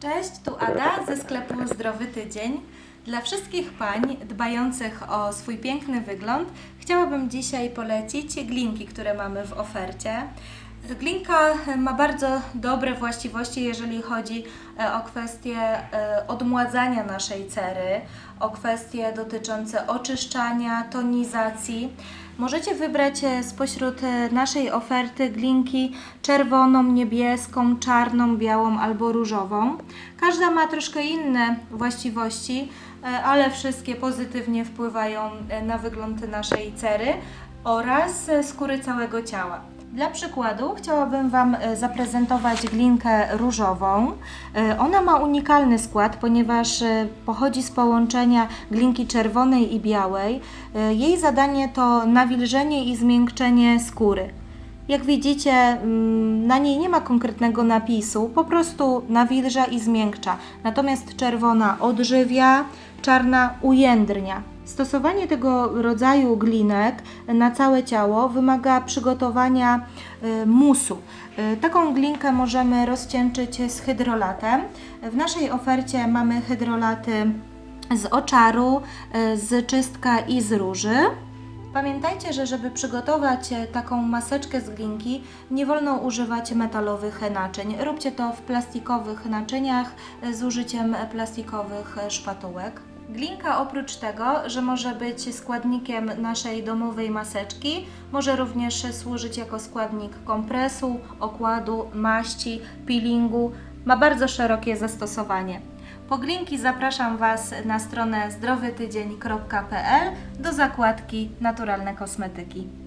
Cześć, tu Ada ze sklepu Zdrowy Tydzień. Dla wszystkich pań dbających o swój piękny wygląd chciałabym dzisiaj polecić glinki, które mamy w ofercie. Glinka ma bardzo dobre właściwości, jeżeli chodzi e, o kwestie e, odmładzania naszej cery, o kwestie dotyczące oczyszczania, tonizacji. Możecie wybrać e, spośród e, naszej oferty glinki czerwoną, niebieską, czarną, białą albo różową. Każda ma troszkę inne właściwości, e, ale wszystkie pozytywnie wpływają e, na wygląd naszej cery oraz e, skóry całego ciała. Dla przykładu chciałabym Wam e, zaprezentować glinkę różową. E, Ona ma unikalny skład, ponieważ e, pochodzi z połączenia glinki czerwonej i białej. Jej zadanie to nawilżenie i zmiękczenie skóry. Jak widzicie, mm, na niej nie ma konkretnego napisu, po prostu nawilża i zmiękcza. Natomiast czerwona odżywia, czarna ujędrnia. Stosowanie tego rodzaju glinek na całe ciało wymaga przygotowania y, musu. Y, Taką glinkę możemy rozcieńczyć z hydrolatem. W naszej ofercie mamy hydrolaty z oczaru, y, z czystka i z róży. Pamiętajcie, że żeby przygotować e, taką maseczkę z glinki, nie wolno używać metalowych naczyń. Róbcie to w plastikowych naczyniach e, z użyciem plastikowych e, szpatułek. Glinka oprócz tego, że może być składnikiem naszej domowej maseczki, może również służyć jako składnik kompresu, okładu, maści, peelingu. Ma bardzo szerokie zastosowanie. Po glinki zapraszam Was na stronę zdrowytydzień.pl do zakładki Naturalne Kosmetyki.